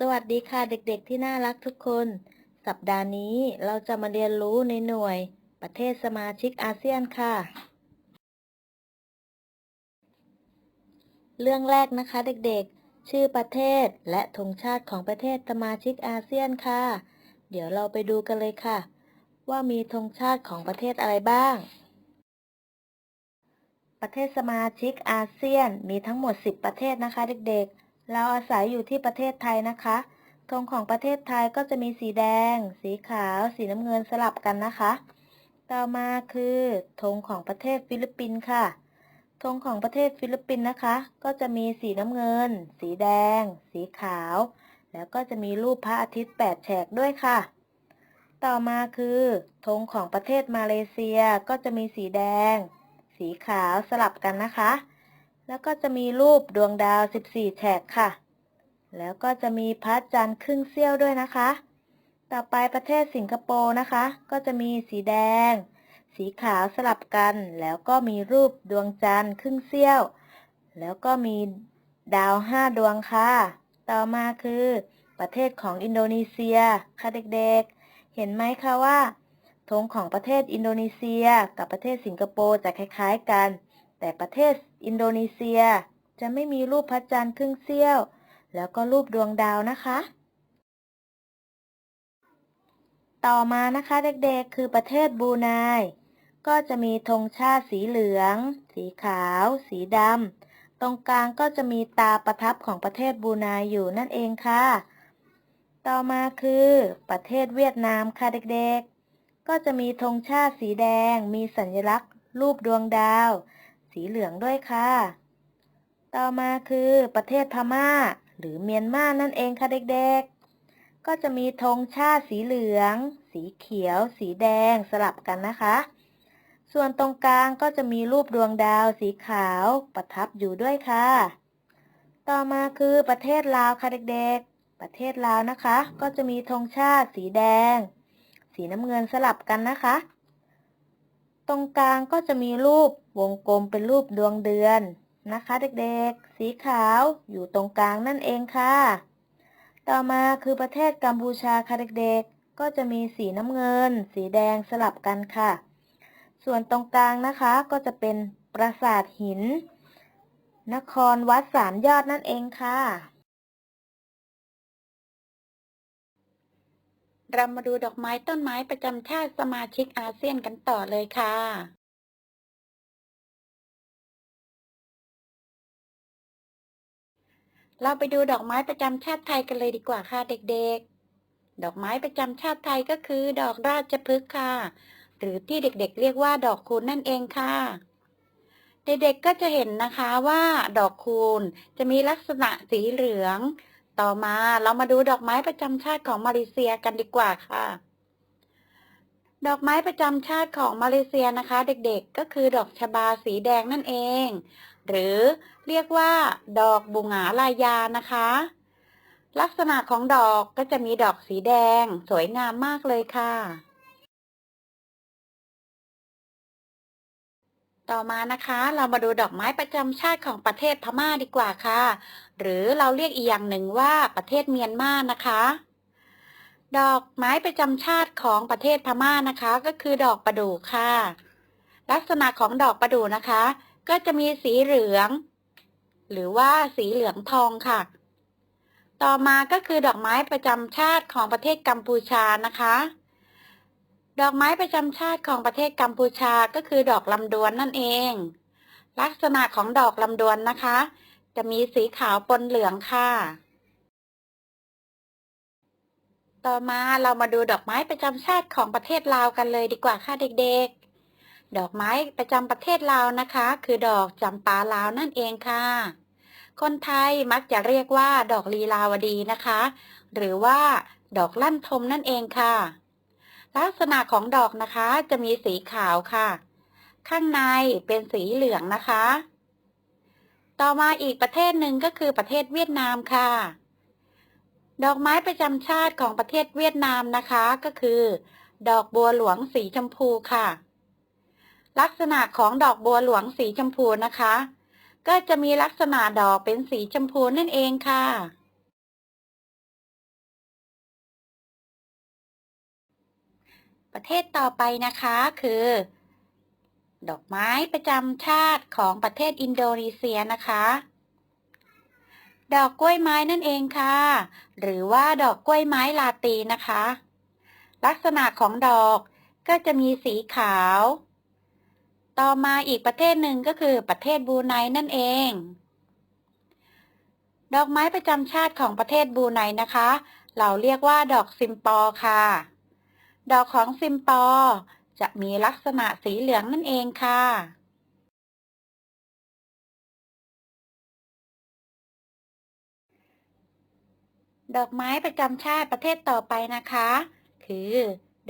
สวัสดีค่ะเด็กๆที่น่ารักทุกคน สัปดาห์นี้เราจะมาเรียนรู้ในหน่วยประเทศสมาชิกอาเซียนค่ะ เรื่องแรกนะคะเด็กๆ ชื่อประเทศและธงชาติของประเทศสมาชิกอาเซียนค่ะ เดี๋ยวเราไปดูกันเลยค่ะ ว่ามีธงชาติของประเทศอะไรบ้าง ประเทศสมาชิกอาเซียนมีทั้งหมด 10 ประเทศนะคะเด็กๆ เราอาศัยอยู่ที่ประเทศไทยนะคะธงของประเทศไทยก็จะมีสีแดง สีขาว สีน้ำเงินสลับกันนะคะ ต่อมาคือธงของประเทศฟิลิปปินส์ค่ะธงของประเทศฟิลิปปินส์นะคะ ก็จะมีสีน้ำเงิน สีแดง สีขาว แล้วก็จะมีรูปพระอาทิตย์แปดแฉกด้วยค่ะ ต่อมาคือธงของประเทศมาเลเซียก็จะมีสีแดง สีขาวสลับกันนะคะ แล้วก็จะมีรูปดวงดาว 14 แฉกค่ะ แล้วก็จะมีพระจันทร์ครึ่งเสี้ยวด้วยนะคะ ต่อไปประเทศสิงคโปร์นะคะ ก็จะมีสีแดง สีขาวสลับกัน แล้วก็มีรูปดวงจันทร์ครึ่งเสี้ยว แล้วก็มีดาวห้าดวงค่ะ ต่อมาคือ ประเทศของอินโดนีเซียค่ะเด็กๆ เห็นไหมคะว่าธงของประเทศอินโดนีเซียกับประเทศสิงคโปร์จะคล้าย ๆ กัน แต่ประเทศ อินโดนีเซีย จะไม่มีรูปพระจันทร์ครึ่งเสี้ยว แล้วก็รูปดวงดาวนะคะ ต่อมานะคะเด็กๆ คือประเทศบรูไนก็จะมีธงชาติสีเหลือง สีขาว สีดำ ตรงกลางก็จะมีตาประทับของประเทศบรูไนอยู่นั่นเองค่ะ ต่อมาคือประเทศเวียดนามค่ะเด็กๆ ก็จะมีธงชาติสีแดง มีสัญลักษณ์ รูปดวงดาว สีเหลืองด้วยค่ะ ต่อมาคือประเทศพม่า หรือเมียนมานั่นเองค่ะเด็กๆ ก็จะมีธงชาติสีเหลือง สีเขียว สีแดงสลับกันนะคะ ส่วนตรงกลางก็จะมีรูปดวงดาวสีขาวประทับอยู่ด้วยค่ะ ต่อมาคือประเทศลาวค่ะเด็กๆ ประเทศลาวนะคะ ก็จะมีธงชาติสีแดง สีน้ำเงินสลับกันนะคะ ตรงกลางก็จะมีรูป วงกลมเป็นรูปดวงเดือนนะคะเด็กๆ สีขาวอยู่ตรงกลางนั่นเองค่ะ ต่อมาคือประเทศกัมพูชาค่ะเด็กๆ ก็จะมีสีน้ำเงิน สีแดงสลับกันค่ะ ส่วนตรงกลางนะคะก็จะเป็นปราสาทหิน นครวัดสามยอดนั่นเองค่ะ เรามาดูดอกไม้ต้นไม้ประจำชาติสมาชิกอาเซียนกันต่อเลยค่ะ เราไปดูดอกไม้ประจำชาติไทยกันเลยดีกว่าค่ะเด็กๆ ดอกไม้ประจำชาติไทยก็คือ ดอกราชพฤกษ์ค่ะ หรือที่เด็กๆ เรียกว่าดอกคูณนั่นเองค่ะ เด็กๆ ก็จะเห็นนะคะว่าดอกคูณจะมีลักษณะสีเหลือง ต่อมาเรามาดูดอกไม้ประจำชาติของมาเลเซียกันดีกว่าค่ะ ดอกไม้ประจำชาติของมาเลเซียนะคะ เด็กๆ ก็คือดอกชบาสีแดงนั่นเอง หรือเรียกว่า ดอกบุงหาลายานะคะ ลักษณะของดอกก็จะมีดอกสีแดง สวยงามมากเลยค่ะ ต่อมานะคะ เรามาดูดอกไม้ประจำชาติของประเทศพม่าดีกว่าค่ะ หรือเราเรียกอีกอย่างหนึ่งว่าประเทศเมียนมานะคะดอกไม้ประจำชาติของประเทศพม่านะคะ ก็คือดอกประดู่ค่ะ ลักษณะของดอกประดู่นะคะ ก็จะมีสีเหลือง หรือว่าสีเหลืองทองค่ะ ต่อมาก็คือดอกไม้ประจำชาติของประเทศกัมพูชานะคะ ดอกไม้ประจำชาติของประเทศกัมพูชาก็คือดอกลำดวนนั่นเอง ลักษณะของดอกลำดวนนะคะ จะมีสีขาวปนเหลืองค่ะต่อมาเรามาดูดอกไม้ประจำชาติของประเทศลาวกันเลยดีกว่าค่ะเด็กๆ ดอกไม้ประจำประเทศลาวนะคะ คือดอกจำปาลาวนั่นเองค่ะ คนไทยมักจะเรียกว่า ดอกลีลาวดีนะคะ หรือว่า ดอกลั่นทมนั่นเองค่ะ ลักษณะของดอกนะคะจะมีสีขาวค่ะ ข้างในเป็นสีเหลืองนะคะ ต่อมาอีกประเทศหนึ่งก็คือประเทศเวียดนามค่ะ ดอกไม้ประจำชาติของประเทศเวียดนามนะคะก็คือ ดอกบัวหลวงสีชมพูค่ะ ลักษณะของดอกบัวหลวงสีชมพูนะคะ ก็จะมีลักษณะดอกเป็นสีชมพูนั่นเองค่ะ ประเทศต่อไปนะคะคือ ดอกไม้ประจำชาติของประเทศอินโดนีเซียนะคะดอกกล้วยไม้นั่นเองค่ะ หรือว่าดอกกล้วยไม้ลาตีนะคะ ลักษณะของดอกก็จะมีสีขาว ต่อมาอีกประเทศหนึ่งก็คือประเทศบูไนนั่นเอง ดอกไม้ประจำชาติของประเทศบูไนนะคะ เราเรียกว่าดอกซิมปอค่ะ ดอกของซิมปอจะมีลักษณะสีเหลืองนั่นเองค่ะดอกไม้ประจำชาติประเทศต่อไปนะคะ คือ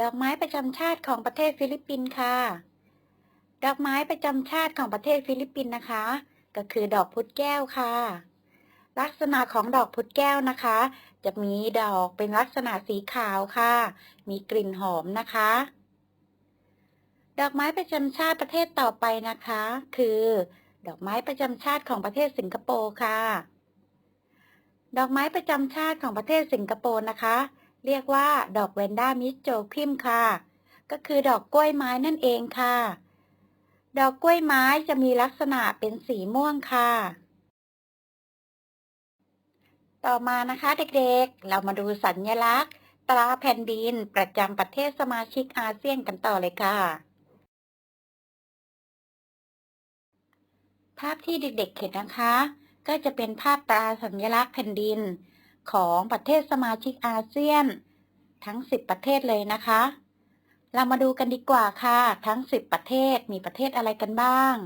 ดอกไม้ประจำชาติของประเทศฟิลิปปินส์ค่ะ ดอกไม้ประจำชาติของประเทศฟิลิปปินส์นะคะ ก็คือดอกพุดแก้วค่ะ ลักษณะของดอกพุดแก้วนะคะ จะมีดอกเป็นลักษณะสีขาวค่ะ มีกลิ่นหอมนะคะ ดอกไม้ประจำชาติประเทศต่อไปนะคะ คือ ดอกไม้ประจำชาติของประเทศสิงคโปร์ค่ะ ดอกไม้ประจำชาติของประเทศสิงคโปร์นะคะ เรียกว่า ดอกแวนด้ามิสโจพิมค่ะ ก็คือดอกกล้วยไม้นั่นเองค่ะ ดอกกล้วยไม้จะมีลักษณะเป็นสีม่วงค่ะ ต่อมานะคะเด็กๆ เรามาดูสัญลักษณ์ ตราแผ่นดินประจำประเทศสมาชิกอาเซียนกันต่อเลยค่ะ ภาพที่เด็กๆเห็นนะคะ ก็จะเป็นภาพตราสัญลักษณ์แผ่นดินของประเทศสมาชิกอาเซียน ทั้ง 10 ประเทศเลยนะคะ เรามาดูกันดีกว่าค่ะ ทั้ง 10 ประเทศมีประเทศอะไรกันบ้าง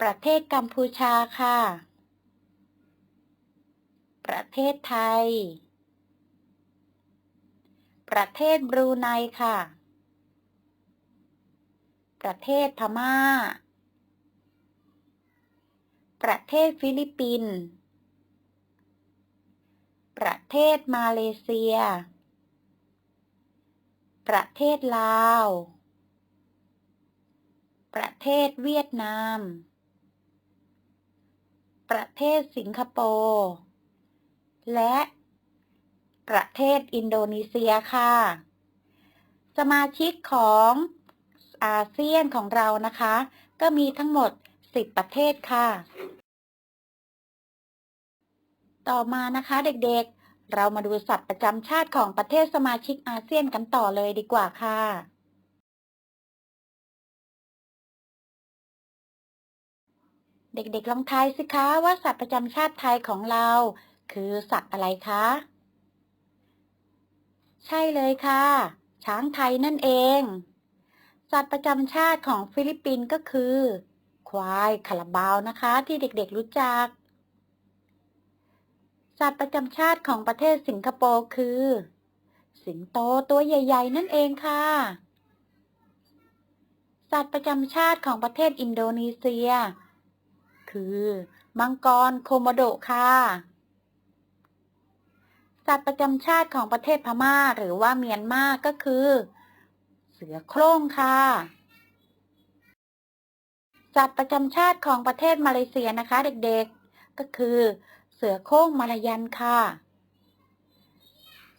ประเทศกัมพูชาค่ะ ประเทศไทย ประเทศบรูไนค่ะ ประเทศพม่า ประเทศฟิลิปปินส์ ประเทศมาเลเซีย ประเทศลาว ประเทศเวียดนาม ประเทศสิงคโปร์ และ ประเทศอินโดนีเซียค่ะ สมาชิกของอาเซียนของเรานะคะ ก็มีทั้งหมด 10 ประเทศค่ะ ต่อมานะคะเด็กๆ เรามาดูสัตว์ประจำชาติของประเทศสมาชิกอาเซียนกันต่อเลยดีกว่าค่ะ เด็กๆลองทายสิคะว่าสัตว์ประจำชาติไทยของเรา คือสัตว์อะไรคะ ใช่เลยค่ะ ช้างไทยนั่นเอง สัตว์ประจำชาติของฟิลิปปินส์ก็คือ ควายคาราบาวนะคะ ที่เด็กๆรู้จัก สัตว์ประจำชาติของประเทศสิงคโปร์คือ สิงโตตัวใหญ่ ๆ นั่นเองค่ะ สัตว์ประจำชาติของประเทศอินโดนีเซีย คือ มังกรโคโมโดค่ะ สัตว์ประจำชาติของประเทศพม่าหรือว่าเมียนมาก็คือ เสือโคร่งค่ะสัตว์ประจำชาติของประเทศมาเลเซียนะคะ เด็กๆ ก็คือ สือโคร่งมาลายันค่ะ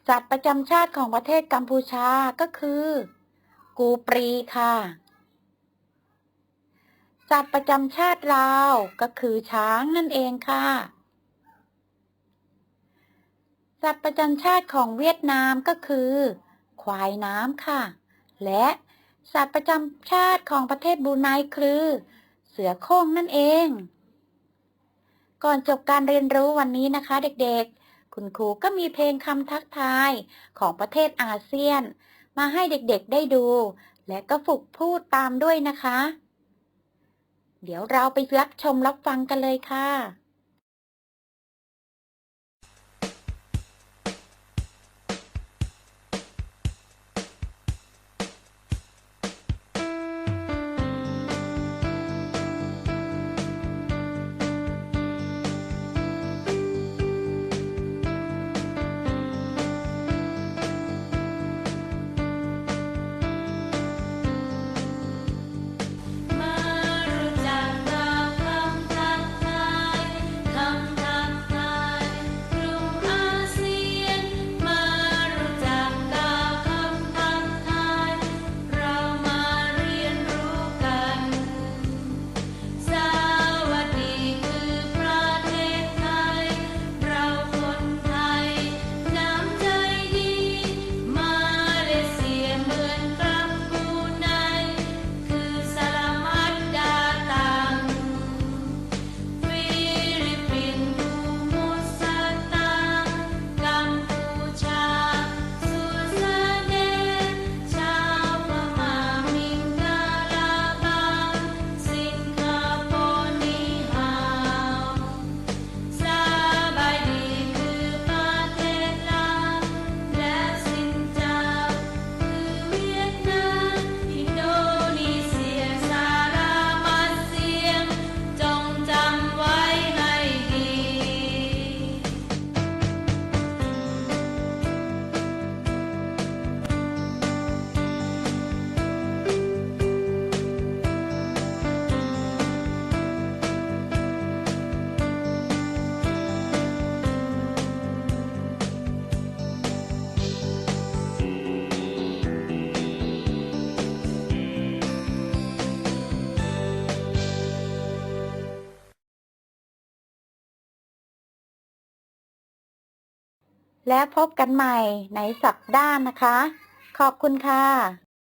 สัตว์ประจำชาติของประเทศกัมพูชาก็คือ กูปรีค่ะ สัตว์ประจำชาติลาวก็คือช้างนั่นเองค่ะ สัตว์ประจำชาติของเวียดนามก็คือ ควายน้ำค่ะ และสัตว์ประจำชาติของประเทศบรูไนคือ เสือโคร่งนั่นเอง ก่อนจบการเรียนรู้วันนี้นะคะเด็กๆ คุณครูก็มีเพลงคำทักทายของประเทศอาเซียน มาให้เด็กๆได้ดู และก็ฝึกพูดตามด้วยนะคะ เดี๋ยวเราไปรับชมรับฟังกันเลยค่ะ และพบกันใหม่ในสัปดาห์นะคะ ขอบคุณค่ะ